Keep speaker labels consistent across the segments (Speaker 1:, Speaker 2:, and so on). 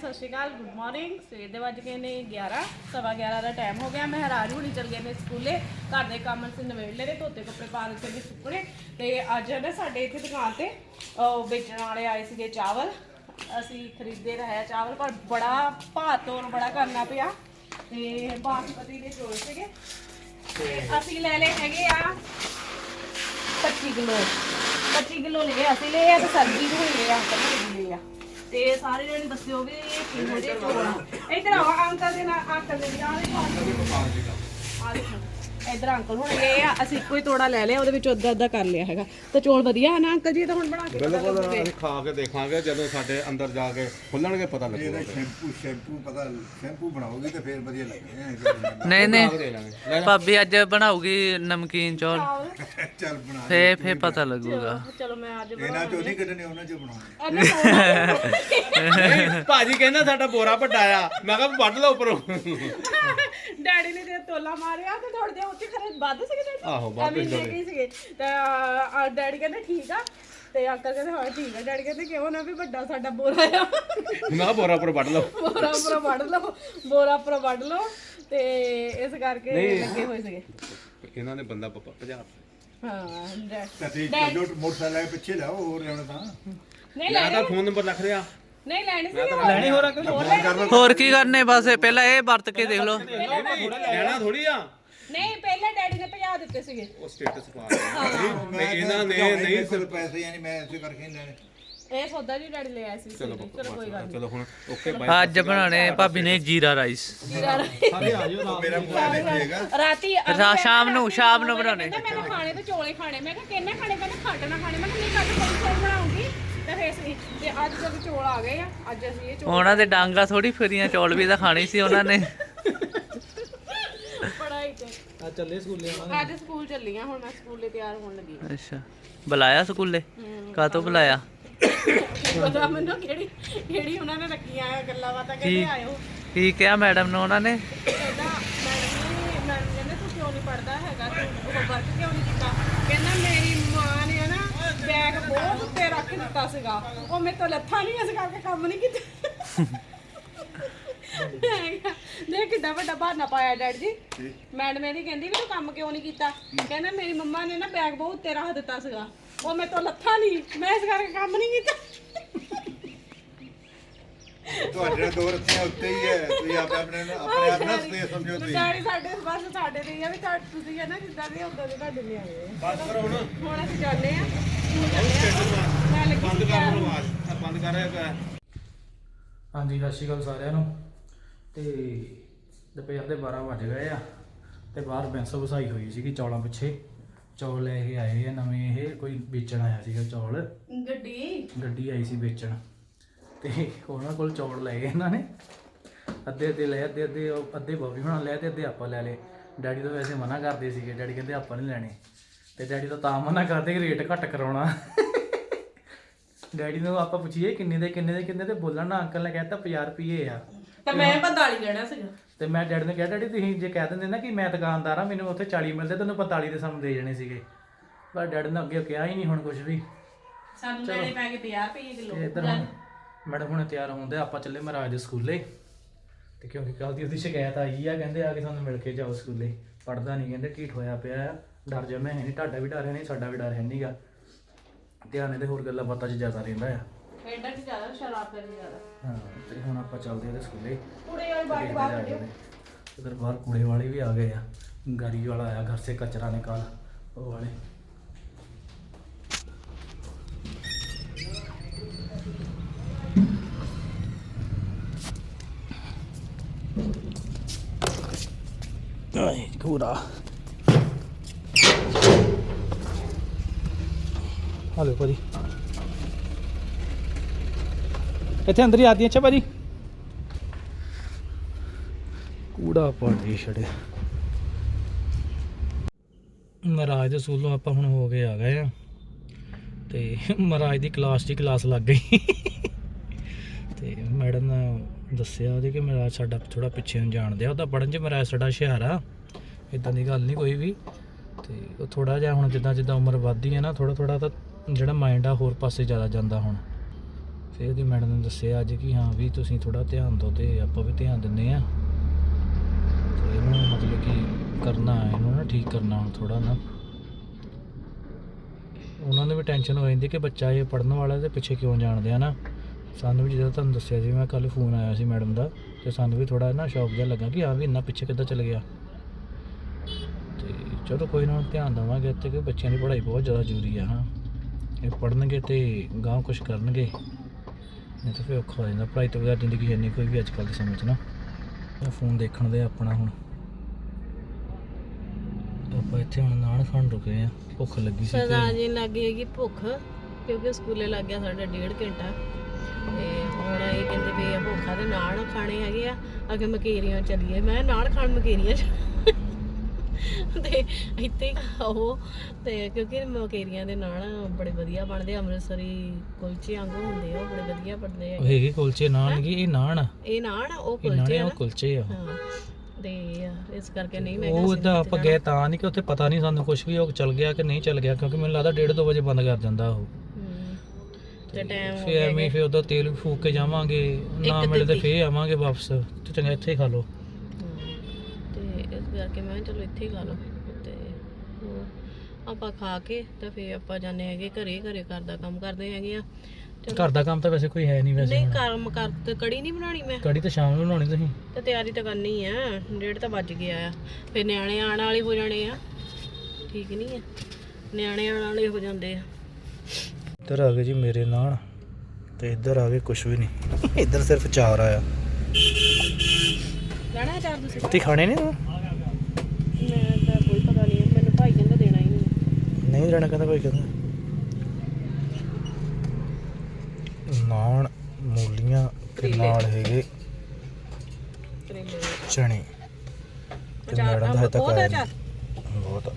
Speaker 1: ਸਤਿ ਸ਼੍ਰੀ ਅਕਾਲ good morning ਸਵੇਰ ਦੇ ਵੱਜ ਗਏ ਨੇ 11 ਸਵਾ 11 ਦਾ ਟਾਈਮ ਹੋ ਗਿਆ। ਮਹਾਰਾਜ ਹੁਣੀ ਚੱਲ ਗਏ ਨੇ ਸਕੂਲੇ। ਘਰ ਦੇ ਕੰਮ ਅਸੀਂ ਨਵੇੜ ਲਏ ਨੇ ਧੋਤੇ ਕੱਪੜੇ ਪਾ ਦਿੱਤੇ ਨੇ ਸੁੱਕਣੇ। ਤੇ ਅੱਜ ਨਾ ਸਾਡੇ ਇੱਥੇ ਦੁਕਾਨ ਤੇ ਉਹ ਵੇਚਣ ਵਾਲੇ ਆਏ ਸੀਗੇ ਚਾਵਲ। ਅਸੀਂ ਖਰੀਦੇ ਰਹੇ ਚਾਵਲ ਪਰ ਬੜਾ ਭਾਅ ਤੋਲ ਬੜਾ ਕਰਨਾ ਪਿਆ। ਤੇ ਬਾਸਮਤੀ ਦੇ ਚੌਲ ਸੀਗੇ। ਤੇ ਅਸੀਂ ਲੈ ਲਏ ਹੈਗੇ ਆ 25 ਕਿਲੋ। 25 ਕਿਲੋ ਲਏ ਅਸੀਂ ਲਏ ਆ ਤੇ ਸਬਜ਼ੀ ਨੂੰ ਹੀ ਲਏ ਆ ਵੀ ਲਏ ਆ। ਤੇ ਸਾਰੇ ਜਣੇ ਦੱਸਿਓ ਵੀ ਇਹ ਕਿਹੋ ਜਿਹੇ ਚੋਲ ਆ ਇਧਰ ਆਓ, ਅੰਕਲ ਦੇ ਨਾਲ, ਅੰਕਲ ਦੇ ਨਾਲ ਆ ਦੇਖੋ। ਇਧਰ ਅੰਕਲ ਹੁਣ ਗਏ ਆ ਅਸੀਂ ਇੱਕੋ ਹੀ ਤੋੜਾ ਲੈ ਲਿਆ ਉਹਦੇ ਵਿੱਚ ਅੱਧਾ ਅੱਧਾ ਕਰ ਲਿਆ ਹੈਗਾ। ਤੇ ਚੋਲ ਵਧੀਆ ਹੈ ਨਾ ਅੰਕਲ ਜੀ? ਇਹ ਤਾਂ ਹੁਣ ਬਣਾ ਕੇ ਪਤਾ
Speaker 2: ਬਿਲਕੁਲ
Speaker 1: ਲੱਗੂਗੇ
Speaker 2: ਅਸੀਂ ਖਾ ਕੇ ਦੇਖਾਂਗੇ ਜਦੋਂ ਸਾਡੇ ਅੰਦਰ ਜਾ ਕੇ ਖੁੱਲਣਗੇ ਪਤਾ ਲੱਗੂਗਾ
Speaker 3: ਇਹਦਾ ਸ਼ੈਂਪੂ ਸ਼ੈਂਪੂ ਪਤਾ ਸ਼ੈਂਪੂ ਬਣਾਓਗੇ ਤੇ ਫੇਰ ਵਧੀਆ ਲੱਗਣੇ
Speaker 4: ਨਹੀਂ
Speaker 2: ਬਣਾ ਕੇ
Speaker 4: ਨਹੀਂ
Speaker 2: ਦੇ ਲਾਂਗੇ। ਲੈ ਲੈ।
Speaker 4: ਭਾਬੀ ਅੱਜ ਬਣਾਉਗੀ ਨਮਕੀਨ ਚੌਲ।
Speaker 3: ਚੱਲ ਬਣਾ
Speaker 4: ਫੇ ਫੇ ਪਤਾ ਲੱਗੂਗਾ।
Speaker 1: ਚਲੋ ਮੈਂ ਅੱਜ
Speaker 3: ਇਹਨਾਂ ਚੋਂ ਨਹੀਂ ਕੱਢਣੇ ਉਹਨਾਂ ਚੋਂ ਬਣਾਉਣੇ।
Speaker 1: ਇਹਨੇ ਸੋਣਾ
Speaker 2: ਨਹੀਂ, ਭਾਜੀ ਕਹਿੰਦਾ ਸਾਡਾ ਬੋਰਾ ਵੱਡਾ ਆ। ਮੈਂ ਕਿਹਾ ਵੱਢ ਲਓ ਉੱਪਰੋਂ।
Speaker 1: ਡੈਡੀ ਨੇ ਜੇ ਤੋਲਾ ਮਾਰਿਆ ਤੇ ਥੋੜੇ ਜਿਹਾ ਉੱਥੇ ਖਰੇ ਵੱਧ ਸੀਗੇ ਡੈਡੀ?
Speaker 2: ਆਹੋ, ਵੱਧ
Speaker 1: ਐਵੇਂ ਲੈ ਗਏ ਸੀਗੇ। ਤੇ ਆ, ਡੈਡੀ ਕਹਿੰਦੇ ਠੀਕ ਆ। ਤੇ ਅੰਕਲ ਕਹਿੰਦੇ ਹਾਂ ਠੀਕ ਆ। ਡੈਡੀ ਕਹਿੰਦੇ ਕਿਉਂ ਨਾ ਵੀ ਵੱਡਾ ਸਾਡਾ ਬੋਰਾ ਆ।
Speaker 2: ਮੈਂ ਕਿਹਾ ਬੋਰਾ ਉੱਪਰ ਵੱਢ ਲਓ।
Speaker 1: ਬੋਰਾ ਉੱਪਰੋਂ ਵੱਢ ਲਓ। ਬੋਰਾ ਉੱਪਰੋਂ ਵੱਢ ਲਓ। ਤੇ ਇਸ ਕਰਕੇ ਲੱਗੇ ਹੋਏ ਸੀਗੇ।
Speaker 2: ਇਹਨਾਂ ਨੇ ਬੰਦਾ ਪ- ਭਜਾ
Speaker 1: ਹਾਂ ਡੈ-
Speaker 3: ਤਾਂ ਚੱਲੋ ਮੋਟਰਸਾਈਕਲ ਲੈ ਪਿੱਛੇ ਲਾਓ ਹੋਰ ਰਹਿਣਾ ਤਾਂ।
Speaker 1: ਨਹੀਂ ਲੈਣੇ
Speaker 2: ਤਾਂ ਫੋਨ ਨੰਬਰ ਲਿਖ ਰਿਹਾ।
Speaker 1: ਨਹੀਂ ਲੈਣੇ ਸੀਗੇ ਲੈਣੇ ਹੋਰ
Speaker 4: ਹੋਰ ਕੀ ਕਰਨੇ ਬਸ ਇਹ ਪਹਿਲਾਂ ਇਹ ਵਰਤ ਕੇ ਦੇਖ ਲਓ।
Speaker 2: ਲੈਣਾ ਥੋੜੀ ਆ।
Speaker 1: ਨਹੀਂ ਪਹਿਲਾਂ ਡੈਡੀ ਨੇ ਭਜਾ ਦਿੱਤੇ ਸੀਗੇ।
Speaker 2: ਉਹ ਸਟੇਟਸ ਪਾ ਰਿਹਾ
Speaker 3: ਮੈਂ
Speaker 2: ਇਹਨਾਂ ਨੇ
Speaker 3: ਨਹੀਂ
Speaker 2: ਨਹੀਂ
Speaker 3: ਕੋਲ ਪੈਸੇ ਯਾਨੀ ਮੈਂ ਇਸੇ ਕਰਕੇ ਨਹੀਂ ਲੈਣੇ।
Speaker 1: ਇਹ ਸੌਦਾ ਜੀ ਡੈਡੀ ਲੈ ਆਏ ਸੀ
Speaker 2: ਚਲੋ
Speaker 1: ਸਵੇਰੇ। ਚਲੋ ਕੋਈ ਗੱਲ ਨਹੀਂ
Speaker 2: ਚਲੋ ਹੁਣ ਓਕੇ ਬਾਈ
Speaker 4: ਅੱਜ ਬਣਾਣੇ ਭਾਬੀ ਨੇ ਜੀਰਾ ਰਾਈਸ।
Speaker 3: ਮੇਰਾ ਮੋਬਾਈਲ ਦੇਖੀਏਗਾ
Speaker 1: ਰਾਤੀ
Speaker 4: ਰਾ ਸ਼ਾਮ ਨੂੰ ਸ਼ਾਮ ਨੂੰ ਬਣਾਉਣੇ।
Speaker 1: ਕਹਿੰਦਾ ਮੈਂ ਖਾਣੇ ਤੇ ਚੋਲੇ ਖਾਣੇ। ਮੈਂ ਕਿਹਾ ਕਿੰਨੇ ਖਾਣੇ? ਕਹਿੰਦਾ ਨਾ ਖਾਣੇ। ਮੈਂ ਕਿਹਾ ਨਹੀਂ ਖੰਡ ਕੋਈ ਚੌਲ ਬਣਾਉਂਗੀ। ਤੇ ਫੇਰ ਅਸੀਂ ਤੇ ਅੱਜ ਜਦ ਚੋਲ ਆ ਗਏ ਆ। ਅੱਜ ਅਸੀਂ ਇਹ ਚੋਲ
Speaker 4: ਉਹਨਾਂ ਦੇ ਡਾਂਗਾ ਥੋੜੀ ਫਿਰੀਆਂ ਚੌਲ ਵੀ ਤਾਂ ਖਾਣੀ ਸੀ ਉਹਨਾਂ ਨੇ।
Speaker 1: ਪੜਾਈ ਤੇ।
Speaker 5: ਆ ਚੱਲੇ ਸਕੂਲੇ
Speaker 1: ਅੱਜ ਸਕੂਲ ਚੱਲੀਆਂ ਹੁਣ ਮੈਂ ਸਕੂਲੇ ਤਿਆਰ ਹੋਣ ਲੱਗੀ ਹਾਂ।
Speaker 4: ਅੱਛਾ। ਬੁਲਾਇਆ ਸਕੂਲੇ? ਕਾਤੋਂ ਬੁਲਾਇਆ?
Speaker 1: ਪਤਾ ਮੈਨੂੰ ਕਿਹੜੀ ਕਿਹੜੀ ਉਹਨਾਂ ਨੇ ਰੱਖੀਆਂ ਆ ਗੱਲਾਂ ਬਾਤਾਂ ਕਹਿੰਦੇ
Speaker 4: ਕੀ?
Speaker 1: ਆਇਓ।
Speaker 4: ਕੀ ਕਿਹਾ ਮੈਡਮ ਨੂੰ ਉਹਨਾਂ ਨੇ?
Speaker 1: ਕਹਿੰਦਾ ਮੈਡਮ ਨੇ ਮੈਡਮ ਕਹਿੰਦੇ ਤੂੰ ਕਿਉਂ ਨਹੀਂ ਪੜਦਾ ਹੈਗਾ? ਤੂੰ ਉਹ ਵਰਕ ਕਿਉਂ ਨਹੀਂ ਕੀਤਾ? ਕਹਿੰਦਾ ਮੇਰੀ ਬੈਗ ਬਹੁਤ ਉੱਤੇ ਰੱਖ ਦਿੱਤਾ ਸੀਗਾ। ਉਹ ਮੇਰੇ ਤੋਂ ਲੱਥਾ ਨਹੀਂ ਇਸ ਕਰਕੇ ਕੰਮ ਨਹੀਂ ਕੀਤਾ। ਦੇਖ ਕਿੱਦਾਂ ਵੱਡਾ ਬਹਾਨਾ ਪਾਇਆ ਡੈਡ ਜੀ। ਮੈਡਮ ਇਹਦੀ ਕਹਿੰਦੀ ਵੀ ਤੂੰ ਕੰਮ ਕਿਉਂ ਨਹੀਂ ਕੀਤਾ? ਕਹਿੰਦਾ ਮੇਰੀ ਮੰਮਾ ਨੇ ਨਾ ਬੈਗ ਬਹੁਤ ਉੱਤੇ ਰੱਖ ਦਿੱਤਾ ਸੀਗਾ। ਉਹ ਮੇਰੇ ਤੋਂ ਲੱਥਾ ਨਹੀਂ। ਮੈਂ ਇਸ ਕਰਕੇ ਕੰਮ ਨਹੀਂ ਕੀਤਾ।
Speaker 3: ਤੁਹਾਡੇ ਦੋ ਰੱਖੀਆਂ ਉੱਤੇ ਹੀ ਹੈ। ਤੁਸੀਂ ਆਪ ਆਪਣੇ ਆਪਣੇ ਆਪ ਨਾਲ ਸਪੇਸ ਸਮਝੋ ਤੁਸੀਂ।
Speaker 1: ਡੈਡੀ ਸਾਡੇ ਬਸ ਸਾਡੇ ਤੇ ਹੀ ਆ ਵੀ ਤੁਸੀਂ ਹੈ ਨਾ ਜਿੱਦਾਂ ਦੇ ਉਦਾਂ ਦੇ ਤੁਹਾਡੇ ਨਹੀਂ ਆਏ। ਬਸ ਕਰੋ ਹੁਣ। ਹੁਣ ਅਸੀਂ ਜਾਂਦੇ ਆ
Speaker 2: ਬੰਦ ਕਰ
Speaker 1: ਹੋਣ।
Speaker 2: ਆਵਾਜ਼ ਬੰਦ ਕਰ ਰਿਹਾ
Speaker 5: ਹਾਂਜੀ ਸਤਿ ਸ਼੍ਰੀ ਅਕਾਲ ਸਾਰਿਆਂ ਨੂੰ। ਤੇ ਦੁਪਹਿਰ ਦੇ 12 ਵੱਜ ਗਏ ਆ ਤੇ ਬਾਹਰ ਬੈਂਸ ਵਸਾਈ ਹੋਈ ਸੀਗੀ ਚੌਲਾਂ ਪਿੱਛੇ। ਚੌਲ ਲੈ ਕੇ ਆਏ ਆ ਨਵੇਂ ਇਹ ਕੋਈ ਵੇਚਣ ਆਇਆ ਸੀਗਾ ਚੌਲ।
Speaker 1: ਗੱਡੀ?
Speaker 5: ਗੱਡੀ ਆਈ ਸੀ ਵੇਚਣ। ਤੇ ਉਹਨਾਂ ਕੋਲ ਚੌਲ ਲਏ ਇਹਨਾਂ ਨੇ। ਅੱਧੇ ਅੱਧੇ ਲਏ ਅੱਧੇ ਅੱਧੇ ਅੱਧੇ ਬੋਬੀ ਬਣਾ ਲਏ ਤੇ ਅੱਧੇ ਆਪਾਂ ਲੈ ਲਏ। ਡੈਡੀ ਤੋਂ ਵੈਸੇ ਮਨਾ ਕਰਦੇ ਸੀਗੇ ਡੈਡੀ ਕਹਿੰਦੇ ਆਪਾਂ ਨਹੀਂ ਲੈਣੇ। ਤੇ ਡੈਡੀ ਤਾਂ ਤਾਂ ਮਨਾ ਕਰਦੇ ਕਿ ਰੇਟ ਘੱਟ ਕਰਾਉਣਾ। ਡੈਡੀ ਨੂੰ ਆਪਾਂ ਪੁੱਛੀਏ ਕਿੰਨੇ ਦੇ ਕਿੰਨੇ ਦੇ ਕਿੰਨੇ ਤੇ ਬੋਲਣ ਨਾ ਅੰਕਲ ਨੇ ਕਹਿਤਾ 50 ਰੁਪਏ ਆ।
Speaker 1: ਤਾਂ ਮੈਂ 45 ਲੈਣਾ ਸੀਗਾ।
Speaker 5: ਤੇ ਮੈਂ ਡੈਡੀ ਨੂੰ ਕਿਹਾ ਡੈਡੀ ਤੁਸੀਂ ਜੇ ਕਹਿ ਦਿੰਦੇ ਨਾ ਕਿ ਮੈਂ ਦੁਕਾਨਦਾਰ ਆ ਮੈਨੂੰ ਉੱਥੇ 40 ਮਿਲਦੇ ਤੈਨੂੰ 45 ਦੇ ਸਾਨੂੰ ਦੇ ਜਾਣੇ ਸੀਗੇ। ਪਰ ਡੈਡੀ ਨੇ ਅੱਗੇ ਕਿਹਾ ਹੀ ਨਹੀਂ ਹੁਣ ਕੁਝ ਵੀ।
Speaker 1: ਸਾਨੂੰ ਲੈਣੇ ਪੈ ਗਏ 50 ਰੁਪਏ ਕਿਲੋ।
Speaker 5: ਮੈਡਮ ਹੁਣ ਤਿਆਰ ਹੁੰਦੇ ਆਪਾਂ ਚੱਲੇ ਮਹਾਰਾਜ ਦੇ ਸਕੂਲੇ। ਤੇ ਕਿਉਂਕਿ ਕੱਲ ਦੀ ਉਹਦੀ ਸ਼ਿਕਾਇਤ ਆਈ ਆ ਕਹਿੰਦੇ ਆ ਕੇ ਸਾਨੂੰ ਮਿਲ ਕੇ ਜਾਓ ਸਕੂਲੇ। ਪੜਦਾ ਨਹੀਂ ਕਹਿੰਦੇ ਢੀਠ ਹੋਇਆ ਪਿਆ ਆ। ਡਰ ਜਮੇ ਹੈ ਨਹੀਂ ਤੁਹਾਡਾ ਵੀ ਡਰ ਹੈ ਨਹੀਂ ਸਾਡਾ ਵੀ ਡਰ ਹੈ ਨਹੀਂਗਾ ਧਿਆਨ ਇਹਦੇ ਹੋਰ ਗੱਲਾਂ ਬਾਤਾਂ 'ਚ ਜ਼ਿਆਦਾ ਰਹਿੰਦਾ ਆ।
Speaker 1: ਖੇਡਣ ਚ ਜ਼ਿਆਦਾ ਸ਼ਰਾਬ ਕਰਨ ਜ਼ਿਆਦਾ।
Speaker 5: ਹਾਂ ਤੇ ਹੁਣ
Speaker 1: ਵਾਲਾ
Speaker 5: ਆਇਆ ਘਰ ਕਚਰਾ ਨਿਕਾਲ ਉਹ ਹਲੋ ਭਾਜੀ। ਇੱਥੇ ਅੰਦਰ ਹੀ ਆਦੀ ਅੱਛਾ ਭਾਜੀ। ਕੂੜਾ ਪਾੜੀ ਛੜੇ। ਮਹਾਰਾਜ ਦੇ ਸਕੂਲੋਂ ਆਪਾਂ ਹੁਣ ਹੋ ਕੇ ਆ ਗਏ ਆ। ਤੇ ਮਹਾਰਾਜ ਦੀ ਕਲਾਸ ਦੀ ਕਲਾਸ ਲੱਗ ਗਈ। ਤੇ ਮੈਡਮ ਨੇ ਦੱਸਿਆ ਉਹਦੇ ਕਿ ਮਹਾਰਾਜ ਸਾਡਾ ਥੋੜਾ ਪਿੱਛੇ ਨੂੰ ਜਾਣਦੇ ਆ ਉਹਦਾ ਪੜਨ 'ਚ ਮਹਾਰਾਜ ਸਾਡਾ ਹੁਸ਼ਿਆਰ ਆ। ਇਦਾਂ ਦੀ ਗੱਲ ਨਹੀਂ ਕੋਈ ਵੀ। ਤੇ ਉਹ ਥੋੜਾ ਜਿਹਾ ਹੁਣ ਜਿੱਦਾਂ ਜਿੱਦਾਂ ਉਮਰ ਵੱਧਦੀ ਹੈ ਨਾ ਥੋੜਾ ਥੋੜਾ ਤਾਂ ਜਿਹੜਾ ਮਾਈਂਡ ਆ ਹੋਰ ਪਾਸੇ ਜ਼ਿਆਦਾ ਜਾਂਦਾ ਹੁਣ। ਫਿਰ ਉਹਦੀ ਮੈਡਮ ਨੇ ਦੱਸਿਆ ਅੱਜ ਕਿ ਹਾਂ ਵੀ ਤੁਸੀਂ ਥੋੜਾ ਧਿਆਨ ਦਿਓ ਤੇ ਆਪਾਂ ਵੀ ਧਿਆਨ ਦਿੰਨੇ ਆ ਤੇ ਇਹਨੂੰ ਮਤਲਬ ਕਿ ਕਰਨਾ ਹੈ ਇਹਨੂੰ ਨਾ ਠੀਕ ਕਰਨਾ ਹੁਣ ਥੋੜਾ ਨਾ। ਉਹਨਾਂ ਨੂੰ ਵੀ ਟੈਨਸ਼ਨ ਹੋ ਜਾਂਦੀ ਕਿ ਬੱਚਾ ਇਹ ਪੜਨ ਵਾਲਾ ਤੇ ਪਿੱਛੇ ਕਿਉਂ ਜਾਣਦੇ ਆ ਨਾ। ਸਾਨੂੰ ਵੀ ਜਦੋਂ ਤੁਹਾਨੂੰ ਦੱਸਿਆ ਸੀ, ਮੈਂ ਕੱਲ ਫੋਨ ਆਇਆ ਸੀ ਮੈਡਮ ਦਾ ਤੇ ਸਾਨੂੰ ਵੀ ਥੋੜਾ ਨਾ ਸ਼ੌਕ ਜਿਹਾ ਲੱਗਾ ਕਿ ਹਾਂ ਵੀ ਇੰਨਾ ਪਿੱਛੇ ਕਿੱਦਾਂ ਚਲ ਗਿਆ। ਤੇ ਚਲੋ ਕੋਈ ਨਾ ਧਿਆਨ ਦੇਵਾਂਗੇ ਇੱਥੇ ਕਿ ਬੱਚਿਆਂ ਦੀ ਪੜ੍ਹਾਈ ਬਹੁਤ ਜ਼ਿਆਦਾ ਜ਼ਰੂਰੀ ਆ, ਹਾਂ। ਇਹ ਪੜਨਗੇ ਤੇ ਗਾਂਹ ਕੁਝ ਕਰਨਗੇ। ਨਹੀਂ ਤਾਂ ਫਿਰ ਔਖਾ ਹੋ ਜਾਂਦਾ। ਪੜ੍ਹਾਈ ਤੋਂ ਬਗੈਰ ਜ਼ਿੰਦਗੀ ਨਹੀਂ ਕੋਈ ਵੀ ਅੱਜ ਕੱਲ੍ਹ ਦੇ ਸਮੇਂ 'ਚ ਨਾ। ਫੋਨ ਦੇਖਣ ਦੇ ਆਪਣਾ ਹੁਣ। ਆਪਾਂ ਇੱਥੇ ਹੁਣ ਨਾਨ ਖਾਣ ਰੁਕੇ ਆ। ਭੁੱਖ ਲੱਗੀ ਸੀ
Speaker 1: ਸਰਦਾਰ ਜੀ ਲੱਗ ਹੈਗੀ ਭੁੱਖ, ਕਿਉਂਕਿ ਸਕੂਲੇ ਲੱਗ ਗਿਆ ਸਾਡਾ ਡੇਢ ਘੰਟਾ। ਤੇ ਹੁਣ ਇਹ ਕਹਿੰਦੇ ਵੀ ਭੁੱਖਾ ਦੇ ਨਾਨ ਖਾਣੇ ਹੈਗੇ ਆ। ਅੱਗੇ ਮਕੇਰੀਆਂ ਚੱਲੀਏ। ਮੈਂ ਨਾਨ ਖਾਣ ਮਕੇਰੀਆਂ ਤੇ ਇੱਥੇ ਹੀ ਖਾਓ। ਤੇ ਕਿਉਂਕਿ ਮਕੇਰੀਆਂ ਦੇ ਨਾਨ ਬੜੇ ਵਧੀਆ ਬਣਦੇ ਆ, ਅੰਮ੍ਰਿਤਸਰੀ ਕੁਲਚੇ ਵਾਂਗੂ ਹੁੰਦੇ ਆ ਉਹ ਬੜੇ ਵਧੀਆ ਬਣਦੇ ਆ।
Speaker 5: ਉਹ ਹੈਗੇ ਕੁਲਚੇ ਨਾਨ ਕੀ? ਇਹ ਨਾਨ ਆ?
Speaker 1: ਇਹ ਨਾਨ ਆ, ਉਹ
Speaker 5: ਇਹ ਨਾਨ
Speaker 1: ਕੁਲਚੇ
Speaker 5: ਆ,
Speaker 1: ਆ
Speaker 5: ਉਹ
Speaker 1: ਨਾ।
Speaker 5: ਕੁਲਚੇ ਆ।
Speaker 1: ਹਾਂ ਤੇ ਇਸ ਕਰਕੇ ਨਹੀਂ ਮੈਂ
Speaker 5: ਉਹ ਇਦਾਂ ਆਪਾਂ ਗਏ ਤਾਂ ਨਹੀਂ ਕਿ ਉੱਥੇ ਪਤਾ ਨਹੀਂ ਸਾਨੂੰ ਕੁਝ ਵੀ ਉਹ ਚੱਲ ਗਿਆ ਕਿ ਨਹੀਂ ਚੱਲ ਗਿਆ ਕਿਉਂਕਿ ਮੈਨੂੰ ਲੱਗਦਾ 1:30 ਵਜੇ ਬੰਦ ਕਰ ਜਾਂਦਾ ਉਹ।
Speaker 1: ਹਮ, ਤੇ ਟਾਈਮ ਹੋ
Speaker 5: ਫਿਰ
Speaker 1: ਗਿਆ
Speaker 5: ਐਵੇਂ ਫਿਰ ਉਹਦਾ ਤੇਲ ਵੀ ਫੂਕ ਕੇ ਜਾਵਾਂਗੇ ਨਾ ਮਿਲੇ ਤੇ ਫੇਰ ਆਵਾਂਗੇ ਵਾਪਸ ਤੇ ਚੰਗਾ ਇੱਥੇ ਹੀ ਖਾ ਲਓ।
Speaker 1: ਮੈਂ ਚਲੋ ਇੱਥੇ ਹੀ ਖਾ ਲਓ। ਤੇ ਆਪਾਂ ਖਾ ਕੇ ਤੇ ਫੇਰ ਆਪਾਂ ਜਾਂਦੇ ਹੈਗੇ ਘਰੇ ਘਰੇ ਘਰ ਦਾ ਕੰਮ ਕਰਦੇ ਹੈਗੇ ਆ।
Speaker 5: ਘਰ ਦਾ ਕੰਮ ਤਾਂ ਵੈਸੇ ਕੋਈ ਹੈ ਨਹੀਂ ਵੈਸੇ।
Speaker 1: ਨਹੀਂ ਕੰਮ ਕਰ ਤੇ ਕੜੀ ਨਹੀਂ ਬਣਾਉਣੀ ਮੈਂ?
Speaker 5: ਕੜੀ ਤਾਂ ਸ਼ਾਮ ਨੂੰ ਬਣਾਉਣੀ ਤੁਸੀਂ।
Speaker 1: ਤੇ ਤਿਆਰੀ ਤਾਂ ਕਰਨੀ ਆ ਡੇਢ ਤਾਂ ਵੱਜ ਗਿਆ ਆ। ਫੇਰ ਨਿਆਣੇ ਆਣ ਵਾਲੇ ਹੋ ਜਾਣੇ ਆ। ਠੀਕ ਨਹੀਂ ਆ। ਨਿਆਣੇ ਆਣ ਵਾਲੇ ਹੋ ਜਾਂਦੇ ਆ।
Speaker 5: ਇੱਧਰ ਆ ਗਏ ਜੀ ਮੇਰੇ ਨਾਲ ਤੇ ਇੱਧਰ ਆ ਗਏ ਕੁਝ ਵੀ ਨਹੀਂ। ਇੱਧਰ ਸਿਰਫ ਚਾਰ ਆਇਆ।
Speaker 1: ਲੈਣਾ ਚਾਰ ਤੁਸੀਂ?
Speaker 5: ਤੇ ਖਾਣੇ ਨੇ
Speaker 1: ਮੈਂ ਤਾਂ ਕੋਈ ਪਤਾ ਨਹੀਂ ਮੈਨੂੰ ਭਾਈ ਕਹਿੰਦਾ ਦੇਣਾ ਹੀ ਨਹੀਂ
Speaker 5: ਨਹੀਂ ਰਹਿਣਾ ਕਹਿੰਦਾ ਕੋਈ ਕਹਿੰਦਾ। ਨਾਨ ਮੂਲੀਆਂ ਤੇ ਨਾਲ ਹੈਗੇ ਚਣੇ ਤੇ ਮੈਡਮ ਦਾ ਤੱਕ ਆਇਆ ਨਹੀਂ। ਬਹੁਤ।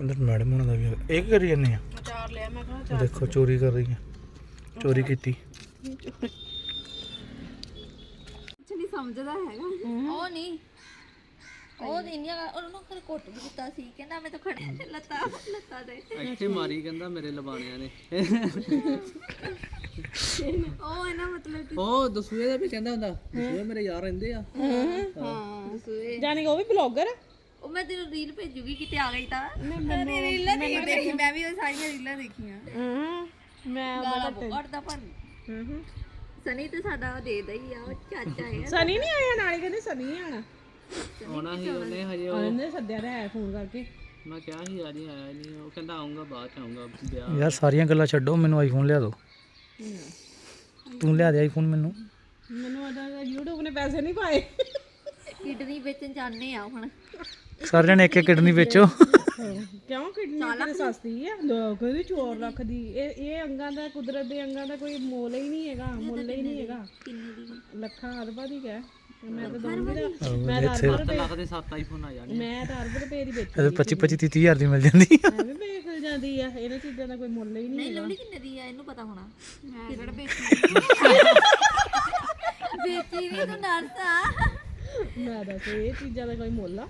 Speaker 5: ਅੰਦਰ ਮੈਡਮ ਉਹਨਾਂ ਦਾ ਵੀ। ਇਹ ਕੀ ਕਰੀ ਜਾਂਦੇ ਆ?
Speaker 1: ਚਾਰ ਲਿਆ ਮੈਂ ਕਿਹਾ
Speaker 5: ਦੇਖੋ ਚੋਰੀ ਕਰ ਰਹੀ ਆ। ਚੋਰੀ ਕੀਤੀ।
Speaker 6: ਉਹ ਨਹੀਂ ਉਹ ਦਿੰਦੀਆਂ ਉਹਨੂੰ ਫਿਰ ਕੁੱਟ ਵੀ ਦਿੱਤਾ ਸੀ ਕਹਿੰਦਾ ਮੈਂ ਤਾਂ ਖੜਿਆ ਤੇ ਲੱਤਾਂ ਲੱਤਾਂ ਦੇ
Speaker 4: ਇੱਥੇ ਮਾਰੀ ਕਹਿੰਦਾ ਮੇਰੇ ਲਬਾਣਿਆਂ ਨੇ।
Speaker 6: ਉਹ ਇਹਨਾਂ ਮਤਲਬ ਕਿ
Speaker 4: ਉਹ ਦਸੂਏ ਦਾ ਵੀ ਕਹਿੰਦਾ ਹੁੰਦਾ ਦਸੂਏ ਮੇਰੇ ਯਾਰ ਰਹਿੰਦੇ ਆ।
Speaker 6: ਹਾਂ ਸੂਏ
Speaker 1: ਜਾਨੀ ਕਿ ਉਹ ਵੀ ਬਲੌਗਰ ਆ?
Speaker 6: ਉਹ ਮੈਂ ਤੈਨੂੰ ਰੀਲ ਭੇਜੂਗੀ ਕਿਤੇ ਆ ਗਈ ਤਾਂ। ਮੈਂ ਰੀਲਾਂ ਨਹੀਂ ਦੇਖੀ ਮੈਂ ਵੀ ਉਹ ਸਾਰੀਆਂ ਰੀਲਾਂ ਦੇਖੀਆਂ।
Speaker 1: ਹੂੰ। ਮੈਂ
Speaker 6: ਗਾਲਾਂ ਬਹੁਤ ਦਾ ਪਰ ਸਨੀ ਤੇ ਸਾਡਾ ਉਹ ਦੇ ਦਈ ਆ ਉਹ ਚਾਚਾ ਹੈ।
Speaker 1: ਸਨੀ ਨਹੀਂ ਆਇਆ ਨਾਲੇ ਕਹਿੰਦੇ ਸਨੀ ਆਣਾ
Speaker 4: ਆਉਣਾ ਸੀ ਉਹਨੇ ਹਜੇ
Speaker 1: ਉਹਨੇ ਸੱਦਿਆ ਤਾਂ ਹੈ ਫੋਨ ਕਰਕੇ।
Speaker 4: ਮੈਂ ਕਿਹਾ ਸੀ ਯਾਰ ਇਹ ਆਇਆ ਨਹੀਂ ਉਹ ਕਹਿੰਦਾ ਆਉਂਗਾ ਬਾਅਦ ਚ ਆਉਂਗਾ ਵਿਆਹ
Speaker 5: ਯਾਰ ਸਾਰੀਆਂ ਗੱਲਾਂ ਛੱਡੋ ਮੈਨੂੰ ਆਈਫੋਨ ਲਿਆ ਦਿਓ ਤੂੰ ਲਿਆ ਦੇ ਆਈਫੋਨ ਮੈਨੂੰ।
Speaker 1: ਮੈਨੂੰ ਆਦਾ YouTube ਨੇ ਪੈਸੇ ਨਹੀਂ ਪਾਏ।
Speaker 6: ਕਿਡਨੀ ਵੇਚਣ ਜਾਂਦੇ ਆ ਹੁਣ।
Speaker 5: ਸਾਰਿਆਂ ਨੇ ਇੱਕ ਇੱਕ ਕਿਡਨੀ ਵੇਚੋ।
Speaker 1: ਕਿਉਂ ਕਿਡਨੀ ਤੇ ਸਸਤੀ ਆ? ਲੋਕ ਇਹਦੀ ਚੋਰ ਰੱਖਦੀ। ਇਹ ਇਹ ਅੰਗਾਂ ਦਾ ਕੁਦਰਤ ਦੇ ਅੰਗਾਂ ਦਾ ਕੋਈ ਮੁੱਲ ਹੀ ਨਹੀਂ ਹੈਗਾ ਮੁੱਲ ਹੀ ਨਹੀਂ ਹੈਗਾ। ਲੱਖਾਂ ਅਰਬਾਂ ਦੀ ਕਹਿ ਮੈਂ ਤਾਂ ਦਊਂਗੀ ਤਾਂ ਮੈਂ ਤਾਂ ਅਰਬਾਂ ਰੁਪਏ
Speaker 4: ਲੱਖ ਦੇ 7 ਆਈਫੋਨ ਆ ਜਾਣੇ
Speaker 1: ਮੈਂ ਤਾਂ ਅਰਬ ਰੁਪਏ ਦੀ ਵੇਚੀ
Speaker 5: ਇਹਦੇ 25 25 30 ਹਜ਼ਾਰ ਦੀ ਮਿਲ ਜਾਂਦੀ ਆ।
Speaker 1: ਐਵੇਂ ਬੇਖਲ ਜਾਂਦੀ ਆ। ਇਹਨਾਂ ਚੀਜ਼ਾਂ ਦਾ ਕੋਈ ਮੁੱਲ ਹੀ ਨਹੀਂ
Speaker 6: ਨਹੀਂ
Speaker 1: ਹੈਗਾ।
Speaker 6: ਲਵਲੀ ਕਿੰਨੇ ਦੀ ਆ? ਇਹਨੂੰ ਪਤਾ ਹੋਣਾ। ਮੈਂ ਕਿਹੜਾ ਵੇਚੀ ਵੇਚੀ ਨਹੀਂ ਤੂੰ ਨਰਸ ਆ।
Speaker 1: ਮੈਂ ਦੱਸ ਇਹ ਚੀਜ਼ਾਂ ਦਾ ਕੋਈ ਮੁੱਲ ਆ।